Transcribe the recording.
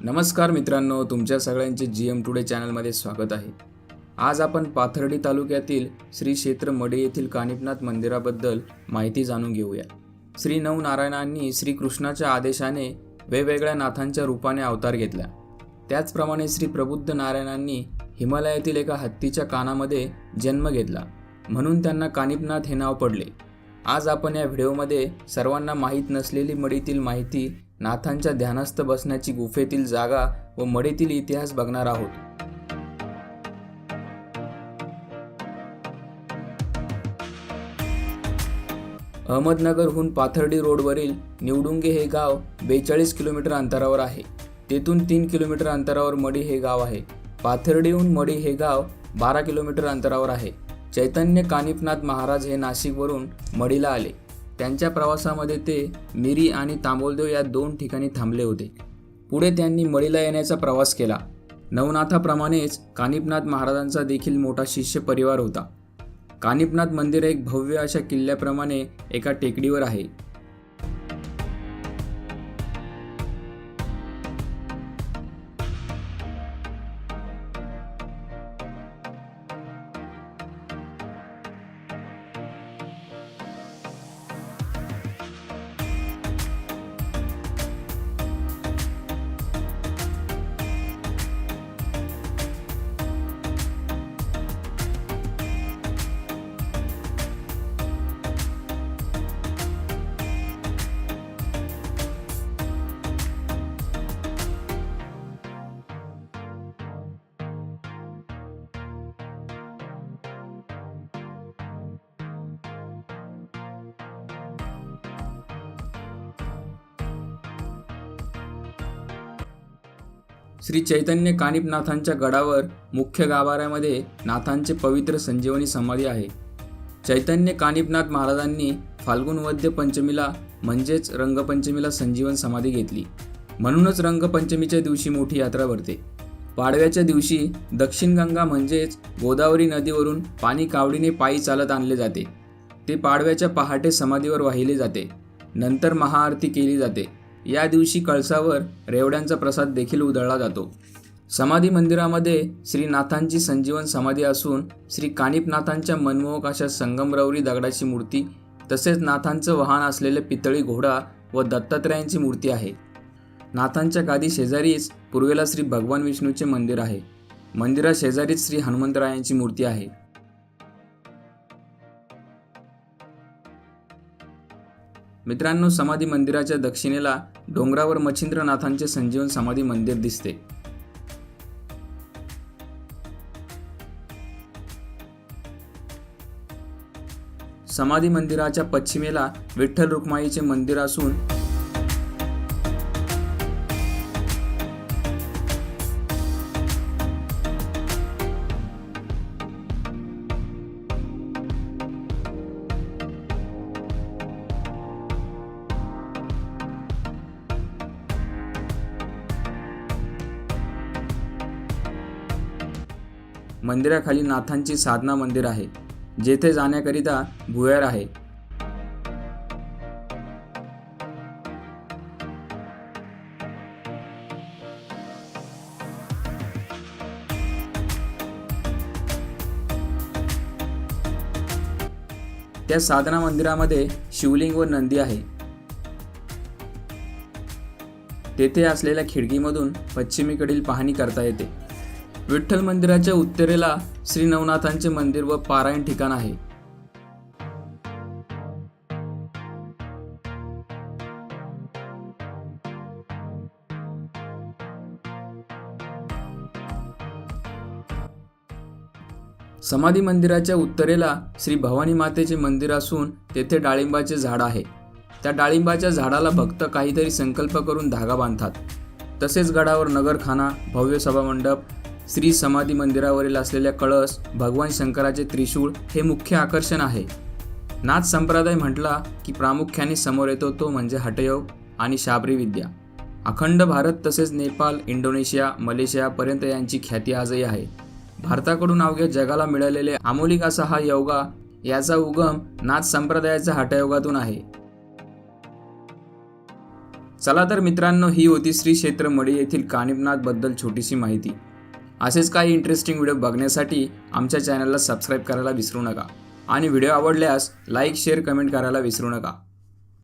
नमस्कार मित्रांनो तुमच्या सगळ्यांचे जी एम टुडे चॅनलमध्ये स्वागत आहे. आज आपण पाथर्डी तालुक्यातील श्री क्षेत्र मडे येथील कानिपनाथ मंदिराबद्दल माहिती जाणून घेऊया. श्री नवनारायणांनी श्रीकृष्णाच्या आदेशाने वेगवेगळ्या नाथांच्या रूपाने अवतार घेतला. त्याचप्रमाणे श्री प्रबुद्ध नारायणांनी हिमालयातील एका हत्तीच्या कानामध्ये जन्म घेतला. म्हणून त्यांना कानिपनाथ हे नाव पडले. आज आपण या व्हिडिओमध्ये सर्वांना माहीत नसलेली मडीतील माहिती नाथांच्या ध्यानस्थ बसण्याची गुफेतील जागा व मडेतील इतिहास बघणार आहोत. अहमदनगरहून पाथर्डी रोडवरील निवडुंगे हे गाव बेचाळीस किलोमीटर अंतरावर आहे. तेथून तीन किलोमीटर अंतरावर मडी हे गाव आहे. पाथर्डीहून मडी हे गाव बारा किलोमीटर अंतरावर आहे. चैतन्य कानिपनाथ महाराज हे नाशिकवरून मडीला आले. त्यांच्या प्रवासामध्ये ते मिरी आणि तांबोलदेव या दोन ठिकाणी थांबले होते. पुढे त्यांनी मळीला येण्याचा प्रवास केला. नवनाथाप्रमाणेच कानिपनाथ महाराजांचा देखील मोठा शिष्य परिवार होता. कानिपनाथ मंदिर एक भव्य अशा किल्ल्याप्रमाणे एका टेकडीवर आहे. श्री चैतन्य कानिपनाथांच्या गडावर मुख्य गाभाऱ्यामध्ये नाथांचे पवित्र संजीवनी समाधी आहे. चैतन्य कानिपनाथ महाराजांनी फाल्गुन वद्य पंचमीला म्हणजेच रंगपंचमीला संजीवन समाधी घेतली. म्हणूनच रंगपंचमीच्या दिवशी मोठी यात्रा भरते. पाडव्याच्या दिवशी दक्षिण गंगा म्हणजेच गोदावरी नदीवरून पाणी कावडीने पायी चालत आणले जाते. ते पाडव्याच्या पहाटे समाधीवर वाहिले जाते. नंतर महाआरती केली जाते. या दिवशी कळसावर रेवड्यांचा प्रसाद देखील उधळला जातो. समाधी मंदिरामध्ये श्रीनाथांची संजीवन समाधी असून श्री कानिपनाथांच्या मनमोहक अशा संगमरवरी दगडाची मूर्ती तसेच नाथांचं वाहन असलेले पितळी घोडा व दत्तात्रयांची मूर्ती आहे. नाथांच्या गादी शेजारीच पूर्वेला श्री भगवान विष्णूचे मंदिर आहे. मंदिरा शेजारीच श्री हनुमंतरायांची मूर्ती आहे. मित्रांनो समाधी मंदिराच्या दक्षिणेला डोंगरावर मच्छिंद्रनाथांचे संजीवन समाधी मंदिर दिसते. समाधी मंदिराच्या पश्चिमेला विठ्ठल रुक्माईचे मंदिर असून मंदिराखाली नाथांची साधना मंदिर आहे जेथे जाण्याकरिता भुयार आहे. त्या साधना मंदिरामध्ये शिवलिंग व नंदी आहे. तेथे असलेल्या खिडकीमधून पश्चिमेकडील पाहणी करता येते. विठ्ठल मंदिराच्या उत्तरेला श्री नवनाथांचे मंदिर व पारायण ठिकाण आहे. समाधी मंदिराच्या उत्तरेला श्री भवानी मातेचे मंदिर असून तेथे डाळिंबाचे झाड आहे. त्या डाळिंबाच्या झाडाला भक्त काहीतरी संकल्प करून धागा बांधतात. तसेच गडावर नगरखाना भव्य सभामंडप श्री समाधी मंदिरावरील असलेल्या कळस भगवान शंकराचे त्रिशूळ हे मुख्य आकर्षण आहे. नाथ संप्रदाय म्हटला की प्रामुख्याने समोर येतो तो म्हणजे हटयोग आणि शाबरी विद्या. अखंड भारत तसेच नेपाळ इंडोनेशिया मलेशियापर्यंत यांची ख्याती आजही आहे. भारताकडून अवघ्या जगाला मिळालेले आमोलिक असा हा योगा याचा उगम नाथ संप्रदायाच्या हटयोगातून आहे. चला तर मित्रांनो ही होती श्री क्षेत्र मढी येथील कानिपनाथबद्दल छोटीशी माहिती. असेच काही इंटरेस्टिंग व्हिडिओ बघण्यासाठी आमच्या चॅनलला सबस्क्राईब करायला विसरू नका. आणि व्हिडिओ आवडल्यास लाईक शेअर कमेंट करायला विसरू नका.